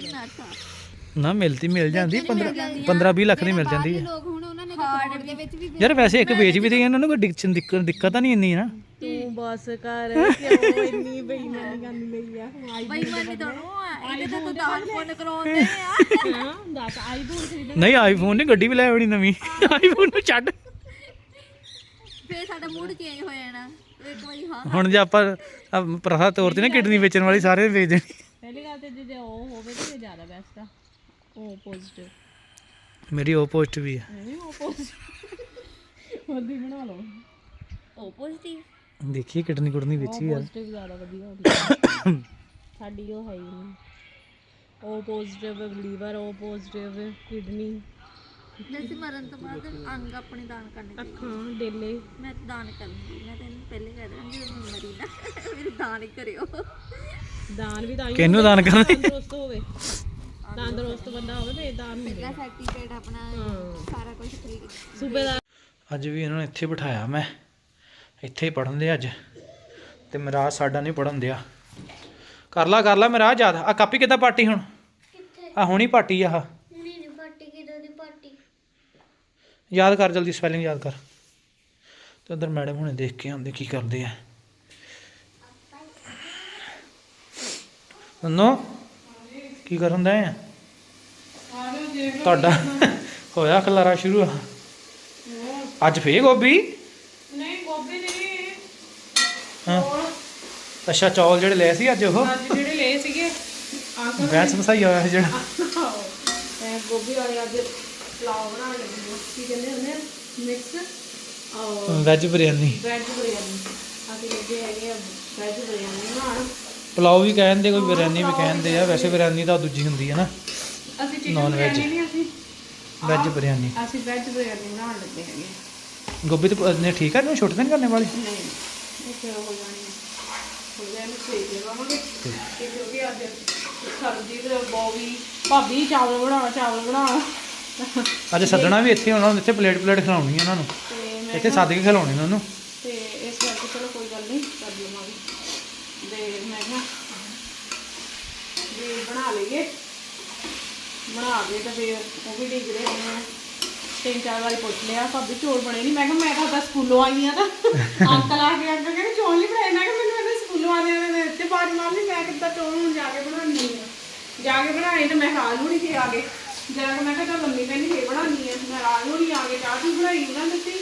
Speaker 6: ਇਹ ਨਰਸ ਆ।
Speaker 5: ਨਾ ਮਿਲਦੀ ਮਿਲ ਜਾਂਦੀ 15 15 20 ਲੱਖ ਦੀ ਮਿਲ ਜਾਂਦੀ ਹੈ
Speaker 6: ਲੋਕ ਹੁਣ ਉਹਨਾਂ ਨੇ ਹਾਰਟ ਦੇ ਵਿੱਚ ਵੀ
Speaker 5: ਯਾਰ ਵੈਸੇ ਇੱਕ ਵੇਚ ਵੀ ਦੇ ਇਹਨਾਂ ਨੂੰ ਕੋਈ ਦਿੱਕਤ ਦਿੱਕਤ ਦਿੱਕਤ ਤਾਂ ਨਹੀਂ ਇੰਨੀ ਨਾ।
Speaker 1: ਤੂੰ ਬਸ ਕਰ ਕਿਉਂ ਇੰਨੀ ਬੇਈਮਾਨੀ ਕਰਨੀ ਲਈ ਆ? ਆਈ
Speaker 6: ਬਈ ਮੰਨੀ ਤੁਹਾਨੂੰ ਆ ਇਹਦੇ ਤੇ ਤੂੰ ਦਾਨ ਪੁੰਨ ਕਰਾਉਂਦੇ ਆ।
Speaker 1: ਹਾਂ ਦੱਸ ਆਈਫੋਨ ਖਰੀਦ
Speaker 5: ਨਹੀਂ ਆਈਫੋਨ ਨਹੀਂ ਗੱਡੀ ਵੀ ਲੈ ਆਉਣੀ ਨਵੀਂ। ਆਈਫੋਨ ਨੂੰ ਛੱਡ।
Speaker 6: ਫੇਰ ਸਾਡਾ ਮੂਡ ਚੇਂਜ ਹੋ ਜਾਣਾ। ਇੱਕ ਵਾਰੀ ਹਾਂ
Speaker 5: ਹੁਣ ਜੇ ਆਪਾਂ ਆਹ ਪ੍ਰਥਾ ਤੌਰ ਤੇ ਨਾ ਕਿਡਨੀ ਵੇਚਣ ਵਾਲੀ ਸਾਰੇ ਵੇਚ ਦੇਣੀ।
Speaker 1: ਪਹਿਲੀ ਗੱਲ ਤੇ ਜੇ ਜੇ ਉਹ ਹੋਵੇ ਤੇ ਜ਼ਿਆਦਾ ਬੈਸਟ ਆ। ਉਹ ਪੋਜ਼ਿਟਿਵ
Speaker 5: ਮੇਰੀ ਓਪੋਜ਼ਿਟ ਵੀ ਹੈ
Speaker 1: ਨਹੀਂ ਉਹ ਪੋਜ਼ਿਟਿਵ ਉਹਦੀ ਬਣਾ ਲਓ।
Speaker 6: ਉਹ ਪੋਜ਼ਿਟਿਵ
Speaker 5: ਦੇਖੀ ਕਿਡਨੀ ਕੁਡਨੀ ਵੇਚੀ ਯਾਰ
Speaker 1: ਪੋਜ਼ਿਟਿਵ ਜ਼ਿਆਦਾ ਵਧੀਆ ਹੁੰਦੀ ਆ। ਸਾਡੀ ਉਹ ਹੈ ਹੀ ਨਹੀਂ। ਉਹ ਪੋਜ਼ਿਟਿਵ ਲੀਵਰ ਉਹ ਪੋਜ਼ਿਟਿਵ ਕਿਡਨੀ
Speaker 6: ਵੈਸੇ ਮਰਨ ਤੋਂ ਬਾਅਦ ਅੰਗ ਆਪਣੇ ਦਾਨ ਕਰਨੇ ਚਾਹੀਦੇ।
Speaker 1: ਅੱਖਾਂ ਡੇਲੇ।
Speaker 6: ਮੈਂ ਤਾਂ ਦਾਨ ਕਰੂੰਗੀ ਮੈਂ ਤੈਨੂੰ ਪਹਿਲੇ ਕਹਿ ਦਾਂਗੀ ਜਦੋਂ ਮੈਂ ਮਰੀ ਨਾ ਮੇਰੇ ਦਾਨ ਹੀ ਕਰਿਓ।
Speaker 1: ਦਾਨ ਵੀ ਤਾਂ ਹੀ
Speaker 5: ਕਿਹਨੂੰ ਦਾਨ ਕਰਨੇ
Speaker 1: ਤੰਦਰੁਸਤ ਹੋਵੇ। ਤੰਦਰੁਸਤ ਬੰਦਾ ਹੋਵੇ ਤੇ ਦਾਨ ਹੁੰਦੇ
Speaker 6: ਪਹਿਲਾ ਸਰਟੀਫਿਕੇਟ ਆਪਣਾ ਸਾਰਾ ਕੁਝ ਖਰੀਦ
Speaker 1: ਸੂਬੇਦਾਰ
Speaker 5: ਅੱਜ ਵੀ ਇਹਨਾਂ ਨੂੰ ਇੱਥੇ ਬਿਠਾਇਆ ਮੈਂ। ਇੱਥੇ ਹੀ ਪੜਨ ਦੇ ਅੱਜ। ਤੇ ਮਹਾਰਾਜ ਸਾਡਾ ਨਹੀਂ ਪੜਨ ਦਿਆ। ਕਰ ਲਾ ਕਰ ਲਾ ਮਹਾਰਾਜ ਯਾਦ। ਆ ਕਾਪੀ ਕਿੱਦਾਂ ਪਾਟੀ ਹੁਣ? ਆ ਹੁਣੀ ਪਾਟੀ ਆ ਆਹ।
Speaker 7: ਨਹੀਂ ਨਹੀਂ ਪਾਰਟੀ ਕਿਦੋਂ ਦੀ ਪਾਰਟੀ
Speaker 5: ਯਾਦ ਕਰ ਜਲਦੀ ਸਪੈਲਿੰਗ ਯਾਦ ਕਰ। ਤੇ ਉਧਰ ਮੈਡਮ ਹੁਣੇ ਦੇਖ ਕੇ ਆਉਂਦੇ ਕੀ ਕਰਦੇ ਆ। ਨੋ ਕੀ ਕਰਨ ਦਾ ਆ? ਤੁਹਾਡਾ ਹੋਇਆ ਖਲਾਰਾ ਸ਼ੁਰੂ ਅੱਜ ਫੇਰ ਗੋਭੀ? ਹਾਂ। ਅੱਛਾ ਚੌਲ ਜਿਹੜੇ ਲਏ ਸੀ ਅੱਜ ਉਹ?
Speaker 1: ਅੱਜ ਜਿਹੜੇ ਲਏ ਸੀਗੇ। ਆਹ
Speaker 5: ਵੈਸ ਮਸਾਈ ਹੋਇਆ ਸੀ ਜਿਹੜਾ।
Speaker 1: ਮੈਂ ਗੋਭੀ ਵਾਲੇ ਅੱਜ ਪਲਾਉ ਬਣਾਉਣ ਲੱਗੀ ਹਾਂ। ਕੀ ਕਹਿੰਦੇ ਹੁੰਦੇ ਆ? ਮਿਕਸ ਔਰ
Speaker 5: ਵੈਜ ਬਿਰਿਆਨੀ
Speaker 1: ਵੈਜ ਬਿਰਿਆਨੀ ਅਸੀਂ ਲੱਗੇ ਹੈਗੇ ਆ? ਵੈਜ ਬਿਰਿਆਨੀ ਬਣਾਉਣ।
Speaker 5: ਪੁਲਾਓ ਵੀ ਕਹਿੰਦੇ ਕੋਈ ਬਿਰਿਆਨੀ ਵੀ ਕਹਿੰਦੇ ਆ। ਵੈਸੇ ਬਿਰਿਆਨੀ ਤਾਂ ਦੂਜੀ ਹੁੰਦੀ ਹੈ ਨਾ।
Speaker 1: ਅਸੀਂ ਚਿਕਨ। ਬਿਰਿਆਨੀ ਨਹੀਂ ਅਸੀਂ।
Speaker 5: ਵੈਜ ਬਿਰਿਆਨੀ
Speaker 1: ਅਸੀਂ ਵੈਜ ਬਿਰਿਆਨੀ ਬਣਾਉਣ ਲੱਗੇ ਹੈਗੇ।
Speaker 5: ਗੋਭੀ ਤੇ ਠੀਕ ਹੈ ਨੂੰ ਛੋਟੇ ਨਹੀਂ ਕਰਨੇ ਵਾਲੀ।
Speaker 1: ਨਹੀਂ। ਫਿਰ ਹੋ ਜਾਣੀ ਹੈ ਹੋ ਜਾਣੀ ਸੇਕ ਲਵਾਂਗੇ। ਤੇ ਕਿਉਂਕਿ ਅੱਜ ਸਬਜ਼ੀ ਤੇ ਬੋਵੀ ਭਾਬੀ ਚਾਵਲ ਬਣਾ ਚਾਵਲ ਬਣਾ।
Speaker 5: ਅੱਜ ਸੱਦਣਾ ਵੀ ਇੱਥੇ ਉਹਨਾਂ ਨੂੰ ਇੱਥੇ ਪਲੇਟ ਪਲੇਟ ਖਿਲਾਉਣੀ ਉਹਨਾਂ ਨੂੰ। ਇੱਥੇ ਸੱਦ ਕੇ ਖਿਲਾਉਣੀ ਉਹਨਾਂ ਨੂੰ।
Speaker 1: ਤੇ ਇਸ ਕਰਕੇ ਚਲੋ ਕੋਈ ਗੱਲ ਨਹੀਂ ਕਰ ਲਵਾਂਗੇ। ਤੇ ਮੈਂ ਕਿਹਾ ਵੀ ਬਣਾ ਲਈਏ ਬਣਾ ਕੇ ਤੇ ਫਿਰ ਉਹ ਵੀ ਡਿੱਗ ਰਹੇ ਨੇ। ਤਿੰਨ ਚਾਰ ਵਾਰੀ ਪੁੱਛ ਲਿਆ ਭਾਬੀ ਚੌਲ ਬਣੇ ਨਹੀਂ ਮੈਂ ਕਿਹਾ ਮੈਂ ਤਾਂ ਉਹਦਾ ਸਕੂਲੋਂ ਆਈ ਆ ਤਾਂ ਅੰਕਲ ਆ ਕੇ ਅੰਕਲ ਕਹਿੰਦੇ ਚੌਲ ਨਹੀਂ ਬਣਾਏ। ਮੈਂ ਕਿਹਾ ਮੈਨੂੰ ਇਹਨੇ ਸਕੂਲੋਂ ਆਨੇ ਨੇ ਤੇ ਬਾਰੀ ਮਾਰਨੀ। ਮੈਂ ਕਿੱਦਾਂ ਚੌਲ ਹੁਣ ਜਾ ਕੇ ਬਣਾਉਣੀ ਆ? ਜਾ ਕੇ ਬਣਾਏ ਤੇ ਮੈਂ ਰਾਜ ਹੁਣੀ ਤੇ ਆ ਗਏ ਜਰਾ ਮੈਂ ਕਿਹਾ ਚੱਲ ਲੰਮੀ ਕਹਿੰਦੀ ਫੇਰ ਬਣਾਉਣੀ ਆ। ਮੈਂ ਰਾਜ ਹੁਣੀ ਆ ਕੇ ਚਾਹ ਚੂਹ ਬਣਾਈ ਉਹਨਾਂ ਦਿੱਤੀ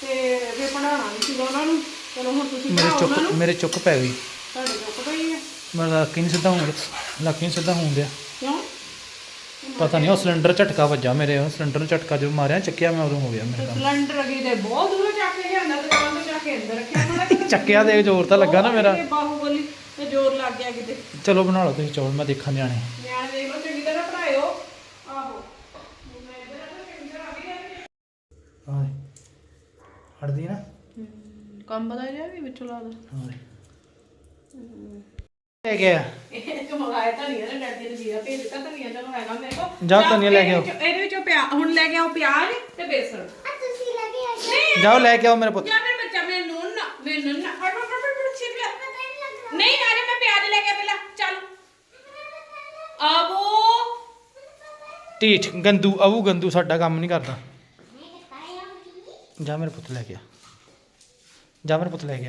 Speaker 1: ਤੇ ਫੇਰ ਬਣਾਉਣਾ ਨਹੀਂ ਸੀਗਾ ਉਹਨਾਂ ਨੂੰ। ਚਲੋ ਹੁਣ ਤੁਸੀਂ
Speaker 5: ਮੇਰੇ ਚੁੱਕ
Speaker 1: ਨੂੰ।
Speaker 5: ਮੇਰੇ ਚੁੱਕ ਪੈ ਗਈ।
Speaker 1: ਤੁਹਾਡੇ ਚੁੱਕ ਪਈ ਆ।
Speaker 5: ਮੇਰਾ ਲੱਕ ਨਹੀਂ ਸਿੱਧਾ ਹੋਣ ਲੱਕ ਨਹੀਂ ਸਿੱਧਾ ਹੋਣ
Speaker 1: ਕਿਉਂ
Speaker 5: ਪਤਾ ਨਹੀਂ ਉਹ ਸਿਲੰਡਰ ਝਟਕਾ ਵੱਜਾ ਮੇਰੇ ਉਹ ਸਿਲੰਡਰ ਨੂੰ ਝਟਕਾ ਜਦੋਂ ਮਾਰਿਆ ਚੱਕਿਆ ਮੈਂ ਉਦੋਂ ਹੋ ਗਿਆ ਮੇਰੇ
Speaker 1: ਤੇ ਸਿਲੰਡਰ ਅਗੇ ਤੇ ਬਹੁਤ ਦੂਰੋਂ ਚੱਕ ਕੇ ਲਿਆਂਦਾ ਤੋਂ ਚੱਕ ਕੇ ਅੰਦਰ ਰੱਖਿਆ ਉਹਨਾਂ
Speaker 5: ਚੱਕਿਆ ਦੇ ਜ਼ੋਰ ਤਾਂ ਲੱਗਾ ਨਾ ਮੇਰਾ।
Speaker 1: ਬਾਹੂਬਲੀ ਤੇ ਜ਼ੋਰ ਲੱਗ ਗਿਆ ਕਿਤੇ।
Speaker 5: ਚਲੋ ਬਣਾ ਲਓ ਤੁਸੀਂ ਚੌਲ ਮੈਂ ਦੇਖਾਂ ਨਿਆਣੇ।
Speaker 1: ਨਿਆਣੇ ਦੇਖ ਲਓ ਚੰਗੀ ਤਰ੍ਹਾਂ ਪੜਾਇਓ ਆਹੋ। ਮੈਂ
Speaker 5: ਹਾਂ ਹਟਦੀ ਨਾ।
Speaker 1: ਕੰਮ ਬਦਾ ਰਿਹਾ ਵੀ ਵਿੱਚੋਂ ਲਾਦਾ
Speaker 5: ਹਾਂ। ਲੈ ਗਿਆ
Speaker 1: ਇਹ ਜੋ ਮੰਗਾਇਆ ਧਨੀਆ ਨੇ ਡੈਡੀ ਨੇ ਜੀਰਾ ਭੇਜ ਦਿੱਤਾ ਧਨੀਆ ਚਲੋ ਹੈਗਾ ਮੇਰੇ ਕੋਲ
Speaker 5: ਜਾਓ ਧਨੀਆ ਲੈ ਕੇ ਆਓ।
Speaker 1: ਇਹਦੇ ਵਿੱਚੋਂ- ਇਹਦੇ ਵਿੱਚੋਂ ਪਿਆ ਹੁਣ ਲੈ ਕੇ ਆਓ ਪਿਆਜ਼ ਤੇ ਬੇਸਣ। ਨਹੀਂ
Speaker 5: ਜਾਓ ਲੈ ਕੇ ਆਓ ਮੇਰੇ ਪੁੱਤ।
Speaker 1: ਜਾਂ ਫਿਰ ਬੱਚਾ ਮੈਨੂੰ ਨਾ ਮੈਨੂੰ ਨਾ ਫੜ ਫੜ ਫੜ ਫੜ ਛਿਪ ਲਿਆ ਨਹੀਂ ਆ ਜਾ ਮੈਂ ਪਿਆਜ਼ ਲੈ ਕੇ ਆ ਪਹਿਲਾਂ। ਚੱਲ। ਆਵੋ
Speaker 5: ਢੀਠ ਗੰਦੂ ਗੰਦੂ ਸਾਡਾ ਕੰਮ ਨਹੀਂ ਕਰਦਾ। ਜਾ ਮੇਰੇ ਪੁੱਤ ਲੈ ਕੇ ਆ। ਜਾ ਮੇਰੇ ਪੁੱਤ ਲੈ ਕੇ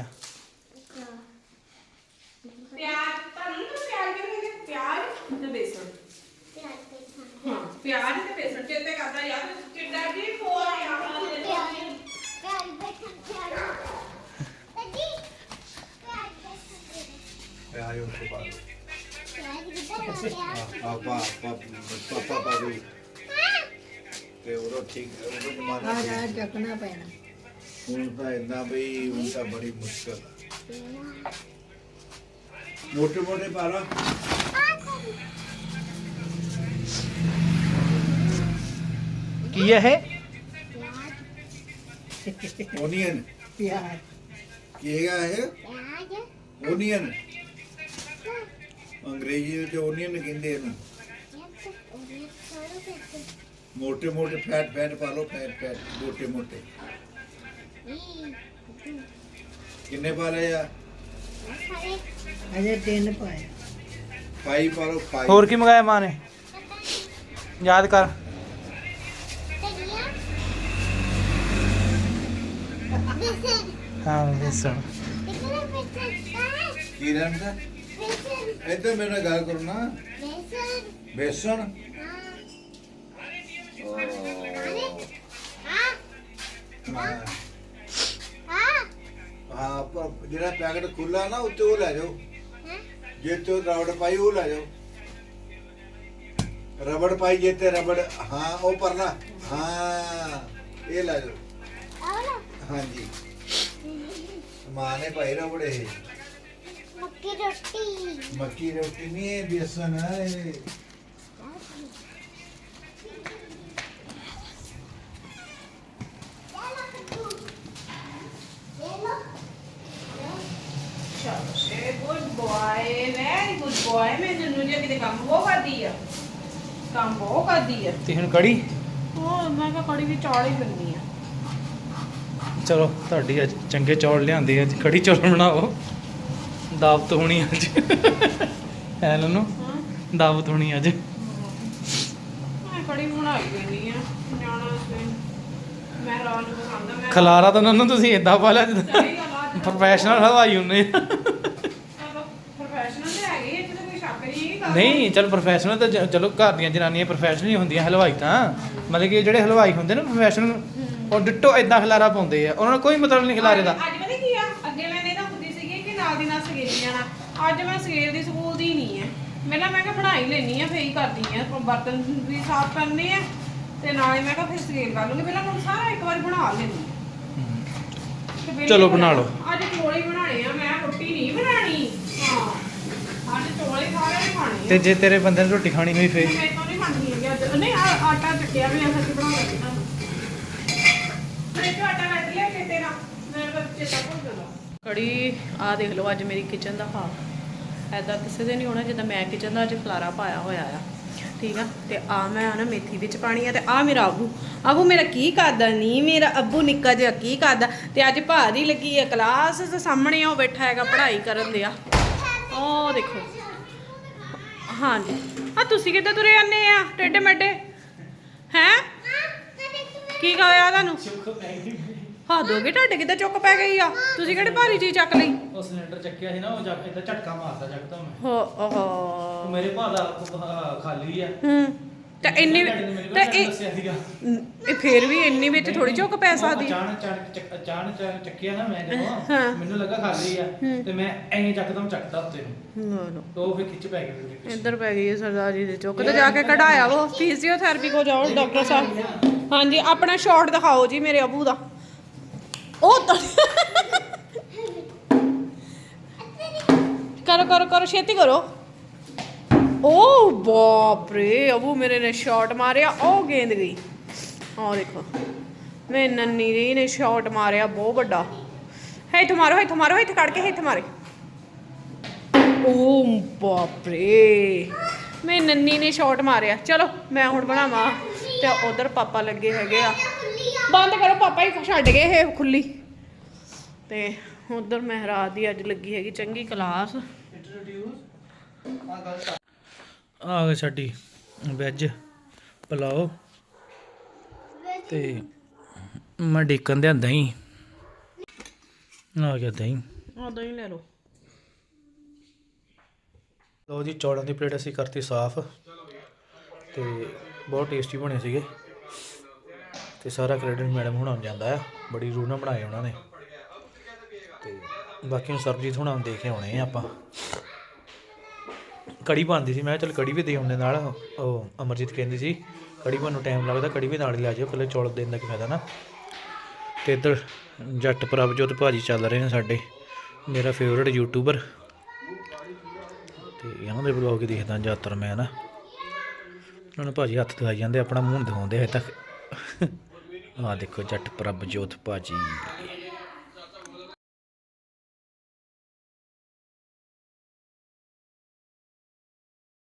Speaker 3: ਠੀਕ ਉਦੋਂ ਜਮਾਨਾ ਆ ਚੱਕਣਾ ਪੈਣਾ। ਹੁਣ ਤਾਂ ਇੰਨਾ ਬਈ ਹੁਣ ਤਾਂ ਬੜੀ ਮੁਸ਼ਕਲ ਆ। ਮੋਟੇ ਮੋਟੇ ਪਾ ਲਾ।
Speaker 5: ਕੀ ਹੈ ਇਹ?
Speaker 3: ਓਨੀਅਨ। ਪਿਆਜ਼। ਕੀ ਹੈਗਾ ਇਹ? ਓਨੀਅਨ। ਅੰਗਰੇਜ਼ੀ ਵਿੱਚ ਓਨੀਅਨ ਕਹਿੰਦੇ ਇਹਨੂੰ। ਮੋਟੇ ਮੋਟੇ ਫੈਟ ਫੈਟ ਪਾ ਲਓ ਫੈਟ ਫੈਟ ਮੋਟੇ ਮੋਟੇ। ਕਿੰਨੇ ਪਾ ਲਏ ਆ?
Speaker 7: ਅਜੇ ਤਿੰਨ ਪਾਏ।
Speaker 3: ਫਾਈਵ ਪਾ ਲਓ ਫਾਈਵ
Speaker 5: ਹੋਰ ਕੀ ਮੰਗਾਇਆ ਮਾਂ ਨੇ? ਯਾਦ ਕਰ। ਹਾਂ ਬੇਸਣ
Speaker 3: ਕੀ ਨਾਮ ਦਾ? ਇੱਧਰ ਮੇਰੇ ਨਾਲ ਗੱਲ ਕਰੋ ਨਾ। ਬੇਸਣ? ਹਾਂ ਪਰ ਜਿਹੜਾ ਪੈਕਟ ਖੁੱਲਾ ਨਾ ਉੱਤੇ ਉਹ ਲੈ ਜਾਓ। ਜੇ ਤੇ ਰਬੜ ਪਾਈ ਉਹ ਲੈ ਜਾਓ। ਰਬੜ ਪਾਈ ਜੇ ਤੇ ਰਬੜ ਹਾਂ ਉਹ ਪਰਨਾ ਹਾਂ ਇਹ ਲੈ ਜਾਓ। ਹਾਂਜੀ। ਮਾਂ ਨੇ ਪਾਈ ਰਬੜ ਇਹ।
Speaker 7: ਮੱਕੀ ਰੋਟੀ।
Speaker 3: ਮੱਕੀ ਰੋਟੀ ਨਹੀਂ ਬੇਸਨ ਹੈ ਇਹ
Speaker 1: ਸ਼ਾਬਾਸ਼ good boy very good boy ਮੈਂ ਜਨੂੰ ਜੇ ਕਿਤੇ ਕੰਮ ਬਹੁਤ ਕਰਦੀ ਆ। ਕੰਮ ਬਹੁਤ ਕਰਦੀ ਆ।
Speaker 5: ਤੇ ਹੁਣ ਕੜੀ?
Speaker 1: ਉਹ ਮੈਂ ਕਿਹਾ ਕੜੀ ਵੀ ਚਾੜ ਹੀ ਲੈਂਦੀ ਆ।
Speaker 5: ਚਲੋ ਤੁਹਾਡੀ ਅੱਜ ਚੰਗੇ ਚੌਲ ਲਿਆਂਦੇ ਅੱਜ ਕੜੀ ਚੌਲ ਬਣਾਓ। ਦਾਵਤ ਹੋਣੀ ਅੱਜ। ਐ ਨੂੰ
Speaker 1: ਹਾਂ।
Speaker 5: ਦਾਵਤ ਹੋਣੀ ਅੱਜ।
Speaker 1: ਮੈਂ ਕੜੀ ਬਣਾਈ ਲੈਂਦੀ ਆ ਨਿਆਣਾ ਸਵੇਰ ਮੈਂ ਹੈਰਾਨ ਨੂੰ ਪਸੰਦ ਆ ਮੈਂ
Speaker 5: ਖਲਾਰਾ ਤਾਂ ਉਹਨਾਂ ਨੂੰ ਤੁਸੀਂ ਇਦਾਂ ਪਾ ਲਿਆ ਜਿੱਦਾਂ
Speaker 1: ਸਹੀ ਗੱਲ ਆ ਅੱਜ
Speaker 5: ਪ੍ਰੋਫੈਸ਼ਨਲ ਹਲਵਾਈ ਹੁੰਦੇ
Speaker 1: ਪ੍ਰੋਫੈਸ਼ਨਲ ਤੇ ਹੈਗੇ ਇਹ 'ਚ ਤਾਂ ਕੋਈ ਸ਼ੱਕ ਨਹੀਂ
Speaker 5: ਚਲ ਪ੍ਰੋਫੈਸ਼ਨਲ ਤਾਂ ਜ- ਚਲੋ ਘਰ ਦੀਆਂ ਜਨਾਨੀਆਂ ਪ੍ਰੋਫੈਸ਼ਨਲ ਹੀ ਹੁੰਦੀਆਂ ਹਲਵਾਈ ਤਾਂ। ਮਤਲਬ ਕਿ ਜਿਹੜੇ ਹਲਵਾਈ ਹੁੰਦੇ ਨੇ ਪ੍ਰੋਫੈਸ਼ਨਲ ਉਹ ਡਿੱਟੋ ਇਦਾਂ ਖਲਾਰਾ ਪਾਉਂਦੇ ਆ। ਉਹਨਾਂ ਨੂੰ ਕੋਈ ਮਤਲਬ ਨਹੀਂ ਖਲਾਰੇ ਦਾ।
Speaker 1: ਅੱਜ ਪਤਾ ਕੀ ਆ? ਅੱਗੇ ਮੈਂ ਇਹਦਾ ਹੁੰਦੀ ਸੀਗੀ ਕਿ ਨਾਲ ਦੀ ਨਾਲ ਸਗੇਰ ਜਾਣਾ ਅੱਜ ਮੈਂ ਸਗੇਰ ਦੀ ਸਕੂਲ ਦੀ ਨਹੀਂ ਹੈ ਪਹਿਲਾਂ ਮੈਂ ਕਿਹਾ ਬਣਾ ਹੀ ਲੈਣੀ ਆ ਫੇਰ ਹੀ ਕਰਦੀ ਆ। ਬਰਤਨ ਵੀ ਸਾਫ਼ ਕਰਨੇ ਆ ਤੇ ਨਾਲੇ ਮੈਂ ਕਿਹਾ ਫਿਰ ਸਗੇਰ ਕਰ ਲੂੰਗੀ। ਪਹਿਲਾਂ ਹੁਣ ਸਾਰਾ ਇੱਕ ਵਾਰ ਬਣਾ ਲੈਣੀ
Speaker 5: ਚਲੋ ਬਣਾ। ਲਓ।
Speaker 1: ਅੱਜ ਹੀ ਬਣਾਣੇ ਆ। ਮੈਂ ਰੋਟੀ ਨਹੀਂ ਬਣਾਣੀ ਹਾਂ। ਚੌਲ ਖਾਣੇ
Speaker 5: ਤੇ ਜੇ ਤੇਰੇ ਬੰਦੇ ਨੇ ਰੋਟੀ ਖਾਣੀ ਹੋਈ ਫੇਰ?
Speaker 1: ਮੈਂ ਤਾਂ ਨਹੀਂ ਖਾਣੀ ਹੈਗੀ ਅੱਜ। ਨਹੀਂ ਆ- ਆਟਾ ਚੱਕਿਆ ਵੀ ਆ ਸੱਚ ਬਣਾ ਲੱਗੀ ਨਾ ਮੈਂ ਜੋ ਆਟਾ ਕੱਢ ਲਿਆ ਕਿ ਤੇਰਾ। ਮੈਂ ਬਸ ਚੇਤਾ ਭੁੱਲ ਗਿਆ। ਕੜੀ ਆ ਦੇਖ ਲਓ ਅੱਜ ਮੇਰੀ ਕਿਚਨ ਦਾ ਹਾਲ। ਐਦਾਂ ਕਿਸੇ ਦੇ ਨਹੀਂ ਹੋਣਾ ਜਿੱਦਾਂ ਮੈਂ ਕਿਚਨ ਦਾ ਅੱਜ ਖਲਾਰਾ ਪਾਇਆ ਹੋਇਆ ਆ। ਠੀਕ ਆ? ਤੇ ਆ ਮੈਂ ਆ ਨਾ ਮੇਥੀ ਵਿੱਚ ਪਾਣੀ ਆ ਤੇ ਆ ਮੇਰਾ ਆਬੂ। ਆਬੂ ਮੇਰਾ ਕੀ ਕਰਦਾ? ਨਹੀਂ ਮੇਰਾ ਅੱਬੂ ਨਿੱਕਾ ਜਿਹਾ ਕੀ ਕਰਦਾ? ਤੇ ਅੱਜ ਭਾਰੀ ਲੱਗੀ ਆ ਕਲਾਸ ਦੇ ਸਾਹਮਣੇ ਆ ਉਹ ਬੈਠਾ ਹੈਗਾ ਪੜ੍ਹਾਈ ਕਰਨ ਦੇ ਆ ਉਹ ਦੇਖੋ। ਹਾਂਜੀ। ਆ ਤੁਸੀਂ ਕਿੱਦਾਂ ਤੁਰੇ ਜਾਂਦੇ ਆ? ਟੇਡੇ ਮੈਡੇ? ਹੈ? ਕੀ ਖਾਇਆ ਤੁਹਾਨੂੰ? ਹਾਂ ਦੋਗੇ ਢੱਡ ਕਿੱਦਾਂ ਚੁੱਕ ਪੈ ਗਈ ਆ? ਤੁਸੀਂ ਕਿਹੜੀ ਭਾਰੀ ਚੀਜ਼ ਚੱਕ ਲਈ?
Speaker 5: ਉਹ ਸਿਲੰਡਰ ਚੱਕਿਆ ਸੀ ਨਾ ਉਹ ਜੱਗ ਇਦਾਂ ਝਟਕਾ ਮਾਰਦਾ ਜੱਗਦਾ ਮੈਂ।
Speaker 1: ਹੋ ਓਹੋ।
Speaker 5: ਮੇਰੇ ਭਾ ਦਾ ਅਹ, ਖਾਲੀ ਆ।
Speaker 1: ਹੂੰ। ਤਾਂ ਇੰਨੀ ਤਾਂ ਇਹ ਇਹ ਫੇਰ ਵੀ ਇੰਨੀ ਵਿੱਚ ਥੋੜੀ ਚੁੱਕ ਪੈ ਸਕਦੀ।
Speaker 5: ਅਚਾਨਕ ਅਚਾਨਕ ਅਚਾਨਕ ਚੱਕ- ਚੱਕਿਆ ਨਾ ਮੈਂ। ਜਦੋਂ। ਮੈਨੂੰ ਲੱਗਾ ਖਾਲੀ ਆ। ਤੇ ਮੈਂ ਐਂ ਚੱਕਦਮ ਚੱਕਦਾ ਉੱਤੇ ਨੂੰ।
Speaker 1: ਨੋ ਨੋ।
Speaker 5: ਤੇ ਉਹ ਫਿਰ ਖਿੱਚ ਪੈ ਗਈ
Speaker 1: ਇੱਧਰ ਪੈ ਗਈ ਸਰਦਾਰ ਜੀ ਦੇ ਚੁੱਕ। ਤੇ ਜਾ ਕੇ ਕਢਾਇਆ ਉਹ ਫਿਜ਼ੀਓਥੈਰੇਪੀ ਕੋ ਜਾਓ ਡਾਕਟਰ ਸਾਹਿਬ। ਹਾਂਜੀ ਆਪਣਾ ਸ਼ਾਟ ਦਿਖਾਓ ਜੀ ਮੇਰੇ ਅਬੂ ਦਾ। ਉਹ ਤਾਂ ਕਰੋ ਕਰੋ ਕਰੋ ਛੇਤੀ ਕਰੋ। ਓ ਬਾਪ ਰੇ ਅਬੂ ਮੇਰੇ ਨੇ ਸ਼ਾਟ ਮਾਰਿਆ, ਉਹ ਗੇਂਦ ਗਈ। ਆਹ ਦੇਖੋ ਮੈਂ ਨੰਨੀ ਜੀ ਨੇ ਸ਼ਾਟ ਮਾਰਿਆ, ਬਹੁਤ ਵੱਡਾ। ਹੇਠ ਮਾਰੋ ਹੇਠ ਮਾਰੋ, ਹੇਠ ਕੱਢ ਕੇ ਹੇਠ ਮਾਰੇ। ਓ ਬਾਪ ਰੇ ਮੈਂ ਨੰਨੀ ਨੇ ਸ਼ਾਟ ਮਾਰਿਆ। ਚਲੋ, ਮੈਂ ਹੁਣ ਬਣਾਵਾਂ, ਤੇ ਉਧਰ ਪਾਪਾ ਲੱਗੇ ਹੈਗੇ ਆ। ਬੰਦ ਕਰੋ, ਪਾਪਾ ਹੀ ਛੱਡ ਗਏ ਇਹ ਖੁੱਲੀ। ਤੇ ਉਧਰ ਮਹਿਰਾਜ ਦੀ ਅੱਜ ਲੱਗੀ ਹੈਗੀ ਚੰਗੀ ਕਲਾਸ।
Speaker 5: ਆ ਗਈ ਸਾਡੀ ਵੈਜ ਪਲਾਓ। ਤੇ ਮੈਂ ਡੇਕਨ ਦੇ ਦਹੀਂ। ਆ ਗਿਆ ਦਹੀਂ।
Speaker 1: ਉਦੋਂ ਹੀ ਲੈ ਲਓ।
Speaker 5: ਲਓ ਜੀ ਚੌਲਾਂ ਦੀ ਪਲੇਟ ਅਸੀਂ ਕਰਤੀ ਸਾਫ਼। ਤੇ ਬਹੁਤ ਟੇਸਟੀ ਬਣੇ ਸੀਗੇ। ਤੇ ਸਾਰਾ ਕ੍ਰੈਡਿਟ ਮੈਡਮ ਹੁਣਾਂ ਨੂੰ ਜਾਂਦਾ ਆ। ਬੜੀ ਰੂਹ ਨਾਲ ਬਣਾਏ ਉਹਨਾਂ ਨੇ। ਤੇ ਬਾਕੀ ਸਰਬਜੀਤ ਹੁਣਾਂ ਨੂੰ ਦੇ ਕੇ ਆਉਣੇ ਆ ਆਪਾਂ। ਕੜੀ ਬਣਦੀ ਸੀ। ਮੈਂ ਕਿਹਾ ਚੱਲ ਕੜੀ ਵੀ ਦੇ ਆਉਂਦੇ ਨਾਲ। ਉਹ ਅਮਰਜੀਤ ਕਹਿੰਦੀ ਸੀ, ਕੜੀ ਬਣਨ ਨੂੰ ਟਾਈਮ ਲੱਗਦਾ, ਕੜੀ ਵੀ ਨਾਲ ਹੀ ਲੈ ਜਾਓ ਇਕੱਲੇ ਚੌਲ ਦੇਣ ਦਾ ਕੀ ਫਾਇਦਾ ਨਾ। ਤੇ ਇੱਧਰ ਜੱਟ ਪ੍ਰਭਜੋਤ ਭਾਜੀ ਚੱਲ ਰਹੇ ਨੇ ਸਾਡੇ। ਮੇਰਾ ਫੇਵਰਟ ਯੂਟਿਊਬਰ ਤੇ ਇਹਨਾਂ ਦੇ ਵਲੌਗ ਦੇਖਦਾ ਜ਼ਿਆਦਾਤਰ ਮੈਂ ਨਾ। ਉਹਨਾਂ ਨੂੰ ਭਾਜੀ ਹੱਥ ਦਿਖਾਈ ਜਾਂਦੇ, ਆਪਣਾ ਮੂੰਹ ਦਿਖਾਉਂਦੇ ਹਜੇ ਤੱਕ। ਆਹ ਦੇਖੋ ਜੱਟ ਪ੍ਰਭਜੋਤ ਭਾਜੀ।